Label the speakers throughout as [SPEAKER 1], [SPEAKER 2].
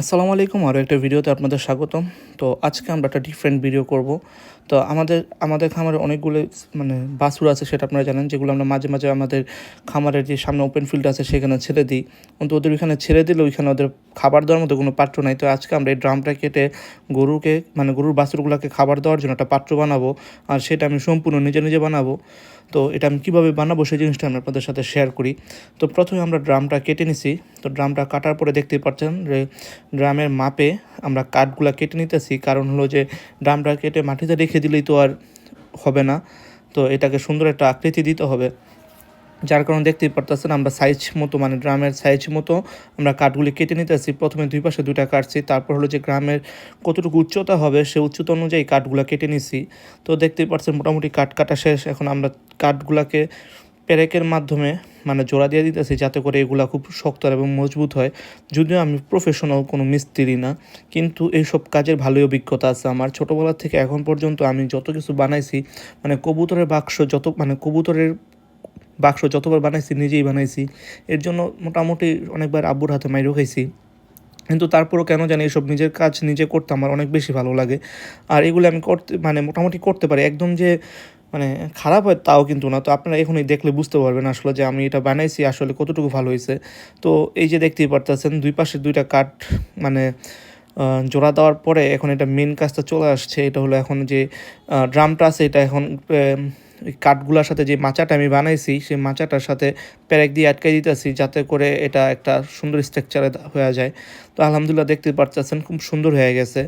[SPEAKER 1] আসসালামু আলাইকুম আরও একটা ভিডিওতে আপনাদের স্বাগতম। তো আজকে আমরা একটা ডিফারেন্ট ভিডিও করব। তো আমাদের আমাদের খামারে অনেকগুলো মানে বাছুর আছে, সেটা আপনারা জানেন, যেগুলো আমরা মাঝে মাঝে আমাদের খামারের যে সামনে ওপেন ফিল্ড আছে, সেখানে ছেড়ে দিই। কিন্তু ওদের ওইখানে ছেড়ে দিলে ওইখানে ওদের খাবার দেওয়ার মতো কোনো পাত্র নাই। তো আজকে আমরা এই ড্রামটা কেটে গরুকে মানে গরুর বাছুরগুলোকে খাবার দেওয়ার জন্য একটা পাত্র বানাবো। আর সেটা আমি সম্পূর্ণ নিজে নিজে বানাবো। তো এটা আমি কীভাবে বানাবো, সেই জিনিসটা আমি আপনাদের সাথে শেয়ার করি। তো প্রথমে আমরা ড্রামটা কেটে নিছি। তো ড্রামটা কাটার পরে দেখতে পাচ্ছেন যে ড্রামের মাপে আমরা কাঠগুলো কেটে নিতেছি। কারণ হলো যে ড্রামটা কেটে মাটিতে রেখে দিলেই তো আর হবে না। তো এটাকে সুন্দর একটা আকৃতি দিতে হবে। যার কারণে দেখতেই পারতেছেন আমরা সাইজ মতো মানে ড্রামের সাইজ মতো আমরা কাঠগুলি কেটে নিতেছি। প্রথমে দুই পাশে দুইটা কাটছি, তারপর হলো যে গ্রামের কতটুকু উচ্চতা হবে সে উচ্চতা অনুযায়ী কাঠগুলো কেটে নিছি। তো দেখতেই পাচ্ছেন মোটামুটি কাঠ কাটা শেষ। এখন আমরা কাঠগুলাকে পেরেকের মাধ্যমে মানে জোড়া দিয়ে দিতেছি যাতে করে এগুলো খুব শক্ত এবং মজবুত হয়। যদিও আমি প্রফেশনাল কোনো মিস্ত্রি না, কিন্তু এইসব কাজের ভালোই অভিজ্ঞতা আছে আমার। ছোটোবেলা থেকে এখন পর্যন্ত আমি যত কিছু বানাইছি মানে কবুতরের বাক্স যত মানে কবুতরের বাক্স যতবার বানাইছি, নিজেই বানাইছি। এর জন্য মোটামুটি অনেকবার আব্বুর হাতে মাইরও খাইছি। কিন্তু তারপরও কেন জানি এসব নিজের কাজ নিজে করতে আমার অনেক বেশি ভালো লাগে। আর এগুলো আমি করতে মানে মোটামুটি করতে পারি। একদম যে মানে খারাপ হয় তাও কিন্তু না। তো আপনারা এখনই দেখলে বুঝতে পারবেন আসলে যে আমি এটা বানাইছি, আসলে কতটুকু ভালো হয়েছে। তো এই যে দেখতেই পারতেছেন, দুই পাশে দুইটা কাঠ মানে জোড়া দেওয়ার পরে এখন এটা মেন কাজটা চলে আসছে। এটা হলো এখন যে ড্রামটা আছে, এটা এখন কাঠগুলোর সাথে যে মাচাটা আমি বানাইছি, সেই মাচাটার সাথে প্যারেক দিয়ে আটকে দিতেছি, যাতে করে এটা একটা সুন্দর স্ট্রাকচারে হয়ে যায়। তো আলহামদুলিল্লাহ দেখতে পারতেছেন, খুব সুন্দর হয়ে গেছে।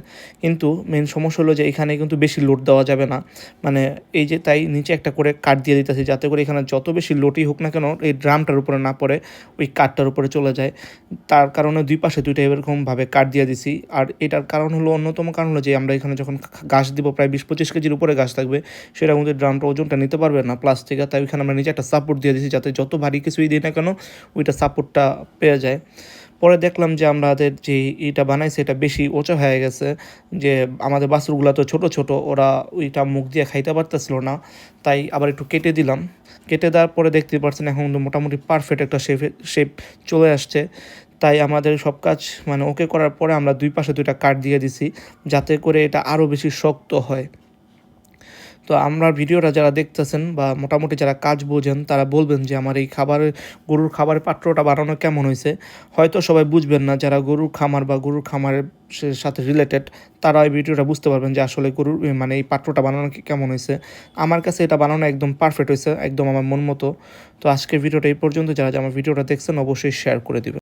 [SPEAKER 1] কিন্তু মেন সমস্যা হলো যে এখানে কিন্তু বেশি লোড দেওয়া যাবে না। মানে এই যে তাই নিচে একটা করে কাঠ দিয়ে দিতেছি যাতে করে এখানে যত বেশি লোডই হোক না কেন এই ড্রামটার উপরে না পড়ে, ওই কাঠটার উপরে চলে যায়। তার কারণে দুই পাশে দুইটা এরকমভাবে কাঠ দিয়ে দিছি। আর এটার কারণ হলো অন্যতম কারণ হলো যে আমরা এখানে যখন গাছ দিব প্রায় বিশ পঁচিশ কেজির উপরে গাছ থাকবে, সেটা আমাদের ড্রামটা ওজনটা নিতে পারবে না। প্লাস্টিকে তাই ওইখানে আমরা নিচে একটা সাপোর্ট দিয়ে দিছি যাতে যত ভারী কিছুই দিই না কেন, ওইটা সাপোর্টটা পেয়ে যায়। পরে দেখলাম যে আমাদের যে এটা বানাইছে এটা বেশি ওচা হয়ে গেছে। যে আমাদের বাছুরগুলো তো ছোট ছোট, ওরা ওইটা মুখ দিয়ে খাইতে পারতেছিল না। তাই আবার একটু কেটে দিলাম। কেটে দেওয়ার পরে দেখতে পাচ্ছেন এখন মোটামুটি পারফেক্ট একটা শেপে শেপ চলে আসছে। তাই আমাদের সব কাজ মানে ওকে করার পরে আমরা দুই পাশে দুইটা কাট দিয়ে দিছি, যাতে করে এটা আরও বেশি শক্ত হয়। তো আমরা ভিডিওটা যারা দেখতেছেন বা মোটামুটি যারা কাজ বোঝেন, তারা বলবেন যে আমার এই খাবারের গরুর খাবারের পাত্রটা বানানো কেমন হয়েছে। হয়তো সবাই বুঝবেন না, যারা গরুর খামার বা গরুর খামারের সাথে রিলেটেড তারা এই ভিডিওটা বুঝতে পারবেন যে আসলে গরুর মানে এই পাত্রটা বানানো কেমন হয়েছে। আমার কাছে এটা বানানো একদম পারফেক্ট হয়েছে, একদম আমার মন মতো। তো আজকের ভিডিওটা এই পর্যন্ত, যারা আমার ভিডিওটা দেখছেন, অবশ্যই শেয়ার করে দিবেন।